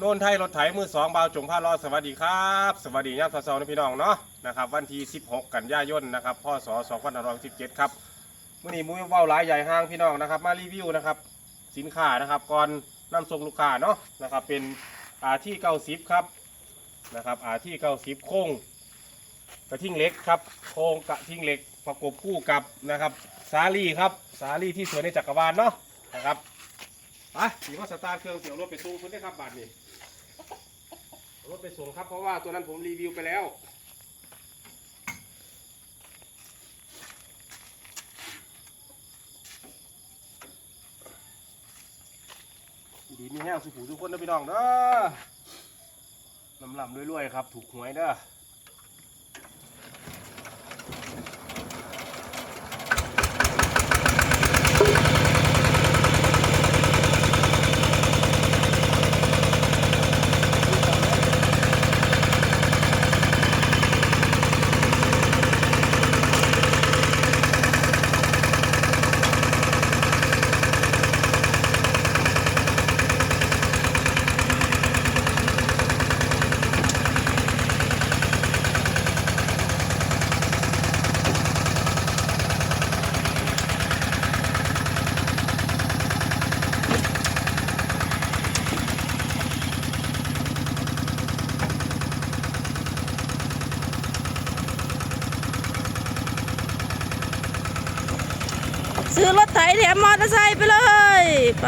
โนนไทยรถไถมือสองเบาวจงพาล้อสวัสดีครับ สวัสดียามเช้าๆนะพี่น้องเนาะนะครับวันที่ 16 กันยายนนะครับพศ2517ครับมื่อนี้มุ้ยเว้าหลายใหญ่ห้างพี่น้องนะครับ มารีวิวนะครับสินค้านะครับก่อนนำส่งลูกค้าเนาะนะครับเป็นอาที่เก้าสิบครับนะครับอาที่เก้าสิบโค้งกระทิ่งเล็กครับโค้งกระทิ่งเล็กประกบคู่กับนะครับสาลี่ครับสาลี่ที่สวยในจักรวาลเนาะนะครับ ไปสีว่าสตาร์ทเครื่องเสียวรถไปส่งคุณได้ครับบาทนี้เอารถไปส่งครับเพราะว่าตัวนั้นผมรีวิวไปแล้วดีมีแห้งสุขูทุกคนนะพี่น้องเด้อลำลำรวยๆครับ ถูกหวยเด้อ ซื้อรถไถแถมมอเตอร์ไซค์ไปเลย ไป